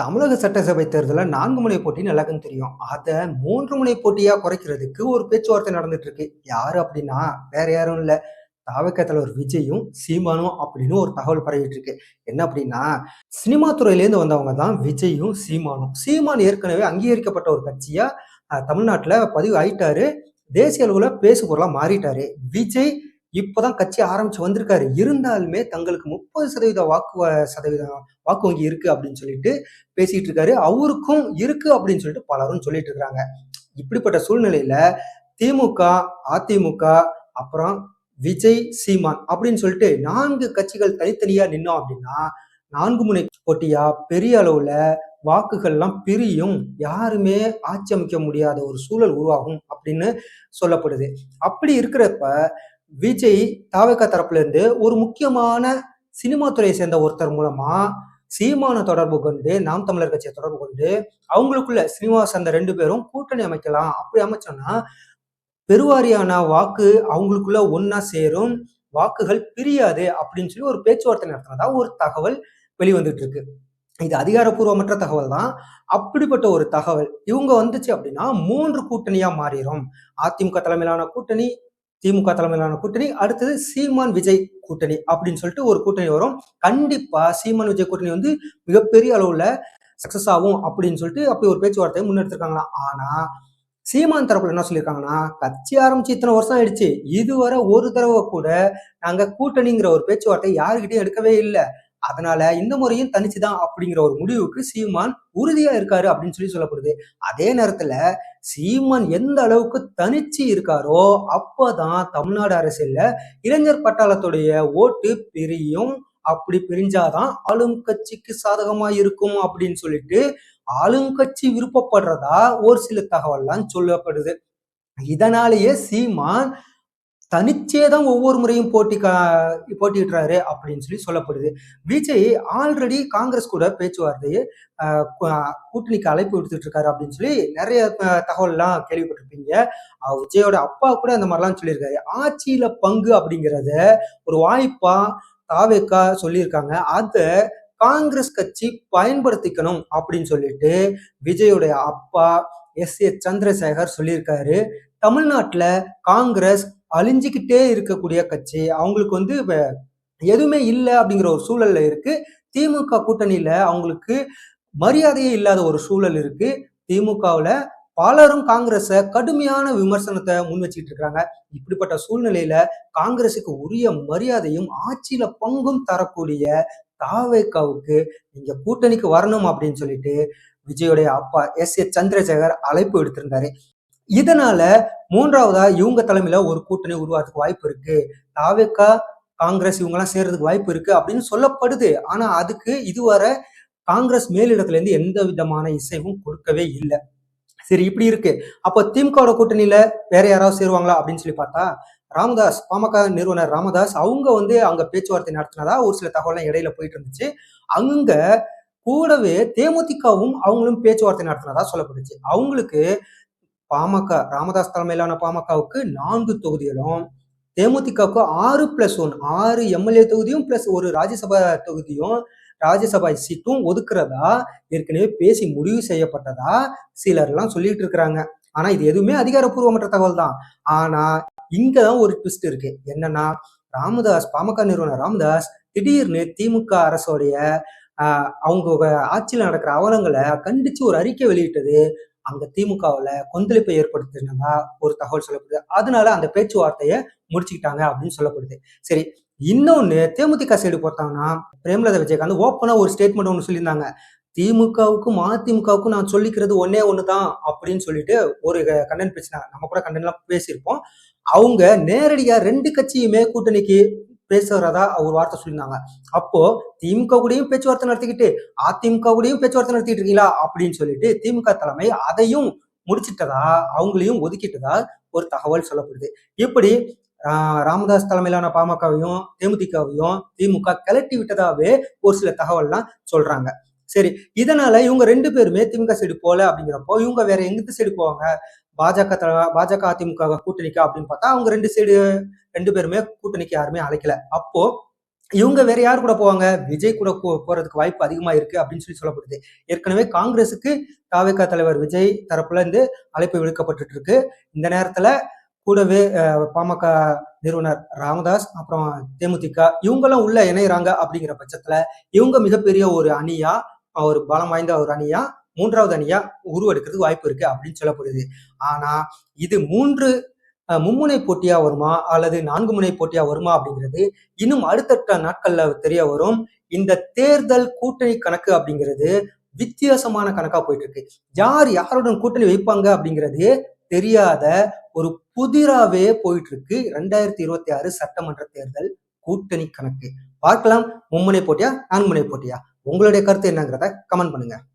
தமிழக சட்டசபை தேர்தலில் நான்கு முனை போட்டி எல்லாருக்கும் தெரியும். அதை மூன்று முனை போட்டியாக குறைக்கிறதுக்கு ஒரு பேச்சுவார்த்தை நடந்துட்டு இருக்கு யாரு அப்படின்னா வேற யாரும் இல்லை. தாவக தலைவர் விஜயும் சீமானும் அப்படின்னு ஒரு தகவல் பரவிட்டு இருக்கு என்ன அப்படின்னா சினிமா துறையிலேருந்து வந்தவங்க தான் விஜயும் சீமானும். சீமான் ஏற்கனவே அங்கீகரிக்கப்பட்ட ஒரு கட்சியா தமிழ்நாட்டில் பதிவு ஆயிட்டாரு. தேசிய அளவில் பேசு பொருளா மாறிட்டாரு. விஜய் இப்போதான் கட்சி ஆரம்பிச்சு வந்திருக்காரு. இருந்தாலுமே தங்களுக்கு முப்பது சதவீத வாக்கு வ- சதவீதம் வாக்கு வங்கி இருக்கு அப்படின்னு சொல்லிட்டு பேசிட்டு இருக்காரு. அவருக்கும் இருக்கு அப்படின்னு சொல்லிட்டு பலரும் சொல்லிட்டு இருக்காங்க. இப்படிப்பட்ட சூழ்நிலையில திமுக அதிமுக அப்புறம் விஜய் சீமான் அப்படின்னு சொல்லிட்டு நான்கு கட்சிகள் தனித்தனியா நின்னோம் அப்படின்னா நான்கு முனை போட்டியா பெரிய அளவுல வாக்குகள்லாம் பிரியும். யாருமே ஆட்சி அமைக்க முடியாத ஒரு சூழல் உருவாகும் அப்படின்னு சொல்லப்படுது. அப்படி இருக்கிறப்ப விஜய் தாவக தரப்புல இருந்து ஒரு முக்கியமான சினிமா துறையை சேர்ந்த ஒருத்தர் மூலமா சீமான தொடர்பு கொண்டு நாம் தமிழர் கட்சியை தொடர்பு கொண்டு அவங்களுக்குள்ள சினிமா அந்த ரெண்டு பேரும் கூட்டணி அமைக்கலாம். அப்படி அமைச்சோம்னா பெருவாரியான வாக்கு அவங்களுக்குள்ள ஒன்னா சேரும் வாக்குகள் பிரியாது அப்படின்னு சொல்லி ஒரு பேச்சுவார்த்தை நடத்தினதா ஒரு தகவல் வெளிவந்துட்டு இருக்கு இது அதிகாரப்பூர்வமற்ற தகவல் தான். அப்படிப்பட்ட ஒரு தகவல் இவங்க வந்துச்சு அப்படின்னா மூன்று கூட்டணியா மாறிடும் அதிமுக தலைமையிலான கூட்டணி திமுக தலைமையிலான கூட்டணி அடுத்தது சீமான் விஜய் கூட்டணி அப்படின்னு சொல்லிட்டு ஒரு கூட்டணி வரும். கண்டிப்பா சீமான் விஜய் கூட்டணி வந்து மிகப்பெரிய அளவுல சக்சஸ் ஆகும் அப்படின்னு சொல்லிட்டு அப்படி ஒரு பேச்சுவார்த்தையை முன்னெடுத்திருக்காங்களாம் ஆனா சீமான் தரப்புல என்ன சொல்லியிருக்காங்கன்னா கட்சி ஆரம்பிச்சு இத்தனை வருஷம் ஆயிடுச்சு. இதுவரை ஒரு தடவை கூட நாங்க கூட்டணிங்கிற ஒரு பேச்சுவார்த்தை யாருக்கிட்டையும் எடுக்கவே இல்லை. அதனால இந்த முறையும் தனிச்சுதான் அப்படிங்கிற ஒரு முடிவுக்கு சீமான் உறுதியா இருக்காரு அப்படின்னு சொல்லி சொல்லப்படுது. அதே நேரத்துல சீமான் எந்த அளவுக்கு தனிச்சு இருக்காரோ அப்பதான் தமிழ்நாடு அரசியல்ல இளைஞர் பட்டாளத்துடைய ஓட்டு பிரியும். அப்படி பிரிஞ்சாதான் ஆளும் கட்சிக்கு சாதகமா இருக்கும் அப்படின்னு சொல்லிட்டு ஆளுங்கட்சி விருப்பப்படுறதா ஒரு சில தகவல்லாம் சொல்லப்படுது. இதனாலேயே சீமான் தனிச்சே தான் ஒவ்வொரு முறையும் போட்டி கா- போட்டியிடுறாரு அப்படின்னு சொல்லி சொல்லப்படுது. விஜய் ஆல்ரெடி காங்கிரஸ் கூட பேச்சுவார்த்தையை கூட்டணிக்கு அழைப்பு விடுத்துட்டு இருக்காரு அப்படின்னு சொல்லி நிறைய தகவல்லாம் கேள்விப்பட்டிருப்பீங்க. விஜயோட அப்பா கூட அந்த மாதிரிலாம் சொல்லியிருக்காரு. ஆட்சியில பங்கு அப்படிங்கிறத ஒரு வாய்ப்பா தாவேக்கா சொல்லியிருக்காங்க. அதை காங்கிரஸ் கட்சி பயன்படுத்திக்கணும் அப்படின்னு சொல்லிட்டு விஜயோடைய அப்பா எஸ் ஏ சந்திரசேகர் சொல்லியிருக்காரு. தமிழ்நாட்டில் காங்கிரஸ் அழிஞ்சுக்கிட்டே இருக்கக்கூடிய கட்சி அவங்களுக்கு வந்து எதுவுமே இல்லை அப்படிங்கிற ஒரு சூழல்ல இருக்கு. திமுக கூட்டணியில அவங்களுக்கு மரியாதையே இல்லாத ஒரு சூழல் இருக்கு. திமுகவுல பலரும் காங்கிரஸை கடுமையான விமர்சனத்தை முன் வச்சுக்கிட்டு இருக்காங்க. இப்படிப்பட்ட சூழ்நிலையில காங்கிரஸுக்கு உரிய மரியாதையும் ஆட்சியில பங்கும் தரக்கூடிய தாவேக்காவுக்கு நீங்க கூட்டணிக்கு வரணும் அப்படின்னு சொல்லிட்டு விஜயோடைய அப்பா எஸ் ஏ சந்திரசேகர் அழைப்பு எடுத்திருந்தாரு இதனால மூன்றாவதா இவங்க தலைமையில ஒரு கூட்டணி உருவாகிறதுக்கு வாய்ப்பு இருக்கு. தாவேக்கா காங்கிரஸ் இவங்கெல்லாம் சேர்றதுக்கு வாய்ப்பு இருக்கு அப்படின்னு சொல்லப்படுது. ஆனா அதுக்கு இதுவரை காங்கிரஸ் மேலிடத்துல இருந்து எந்த விதமான இசைவும் கொடுக்கவே இல்லை. சரி இப்படி இருக்கு. அப்போ திமுகவோட கூட்டணியில வேற யாராவது சேருவாங்களா அப்படின்னு சொல்லி பார்த்தா ராமதாஸ் பாமக நிறுவனர் ராமதாஸ் அவங்க வந்து அங்க பேச்சுவார்த்தை நடத்தினதா ஒரு சில தகவல்லாம் இடையில போயிட்டு இருந்துச்சு. அங்க கூடவே தேமுதிகவும் அவங்களும் பேச்சுவார்த்தை நடத்தினதா சொல்லப்பட்டுச்சு அவங்களுக்கு பாமக ராமதாஸ் தலைமையிலான பாமகவுக்கு நான்கு தொகுதிகளும் தேமுதிகவுக்கு ஆறு பிளஸ் ஒன் ஆறு எம்எல்ஏ தொகுதியும் பிளஸ் ஒரு ராஜ்யசபா தொகுதியும் ராஜ்யசபா சீட்டும் ஒதுக்குறதா ஏற்கனவே பேசி முடிவு செய்யப்பட்டதா சிலர்லாம் சொல்லிட்டு இருக்கிறாங்க. ஆனா இது எதுவுமே அதிகாரப்பூர்வமற்ற தகவல் தான் ஆனா இங்கதான் ஒரு ட்விஸ்ட் இருக்கு. என்னன்னா ராமதாஸ் பாமக நிறுவனர் ராமதாஸ் திடீர்னு திமுக அரசோடைய அவங்க ஆட்சியில் நடக்கிற அவலங்களை கண்டிச்சு ஒரு அறிக்கை வெளியிட்டது. அங்க திமுகவில் கொந்தளிப்பை ஏற்படுத்தினதா ஒரு தகவல் சொல்லப்படுது. அதனால அந்த பேச்சுவார்த்தையை முடிச்சுக்கிட்டாங்க அப்படின்னு சொல்லப்படுது. சரி இன்னொன்னு தேமுதிக சைடு பார்த்தாங்கன்னா பிரேமலதா விஜயகாந்த் ஓப்பனா ஒரு ஸ்டேட்மெண்ட் ஒன்று சொல்லியிருந்தாங்க. திமுகவுக்கும் அதிமுகவுக்கும் நான் சொல்லிக்கிறது ஒன்னே தான் அப்படின்னு சொல்லிட்டு ஒரு கண்டன் பேசினாங்க. நம்ம கூட கண்டன்லாம் பேசியிருப்போம். அவங்க நேரடியாக ரெண்டு கட்சியுமே கூட்டணிக்கு பேசுறதா ஒரு வார்த்தை சொல்லியிருந்தாங்க. அப்போ திமுக கூடயும் பேச்சுவார்த்தை நடத்திக்கிட்டு அதிமுக கூடயும் பேச்சுவார்த்தை நடத்திட்டு இருக்கீங்களா? அப்படின்னு சொல்லிட்டு திமுக தலைமை அதையும் முடிச்சிட்டதா? அவங்களையும் ஒதுக்கிட்டதா? ஒரு தகவல் சொல்லப்படுது. இப்படி ராமதாஸ் தலைமையிலான பாமகவையும் தேமுதிகவையும் திமுக கிளட்டி விட்டதாவே ஒரு சில தகவல்லாம் சொல்றாங்க. சரி இதனால இவங்க ரெண்டு பேருமே திமுக சைடு போல அப்படிங்கிறப்போ இவங்க வேற எங்கிட்ட சைடு போவாங்க? பாஜக பாஜக அதிமுக கூட்டணிக்கா அப்படின்னு பார்த்தா அவங்க ரெண்டு சைடு ரெண்டு பேருமே கூட்டணிக்கு யாருமே அழைக்கல. அப்போ இவங்க வேற யார் கூட போவாங்க? விஜய் கூட போ போறதுக்கு வாய்ப்பு அதிகமா இருக்கு அப்படின்னு சொல்லி சொல்லப்படுது. ஏற்கனவே காங்கிரஸுக்கு தாவேகா தலைவர் விஜய் தரப்புல இருந்து அழைப்பு விடுக்கப்பட்டு இருக்கு இந்த நேரத்துல கூடவே பாமக நிறுவனர் ராமதாஸ் அப்புறம் தேமுதிக இவங்களும் உள்ள இணையறாங்க அப்படிங்கிற பட்சத்துல இவங்க மிகப்பெரிய ஒரு அணியா ஒரு பலம் வாய்ந்த ஒரு அணியா மூன்றாவது அணியா உருவெடுக்கிறதுக்கு வாய்ப்பு இருக்கு அப்படின்னு சொல்லப்படுது. ஆனா இது மூன்று மும்முனை போட்டியா வருமா அல்லது நான்கு முனை போட்டியா வருமா அப்படிங்கிறது இன்னும் அடுத்தடுத்த நாட்கள்ல தெரிய வரும். இந்த தேர்தல் கூட்டணி கணக்கு அப்படிங்கிறது வித்தியாசமான கணக்கா போயிட்டு இருக்கு யார் யாருடன் கூட்டணி வைப்பாங்க அப்படிங்கிறது தெரியாத ஒரு புதிராவே போயிட்டு இருக்கு ரெண்டாயிரத்தி இருபத்தி ஆறு சட்டமன்ற தேர்தல் கூட்டணி கணக்கு. பார்க்கலாம் மும்முனை போட்டியா நான்கு முனை போட்டியா? உங்களுடைய கருத்து என்னங்கிறத கமெண்ட் பண்ணுங்க.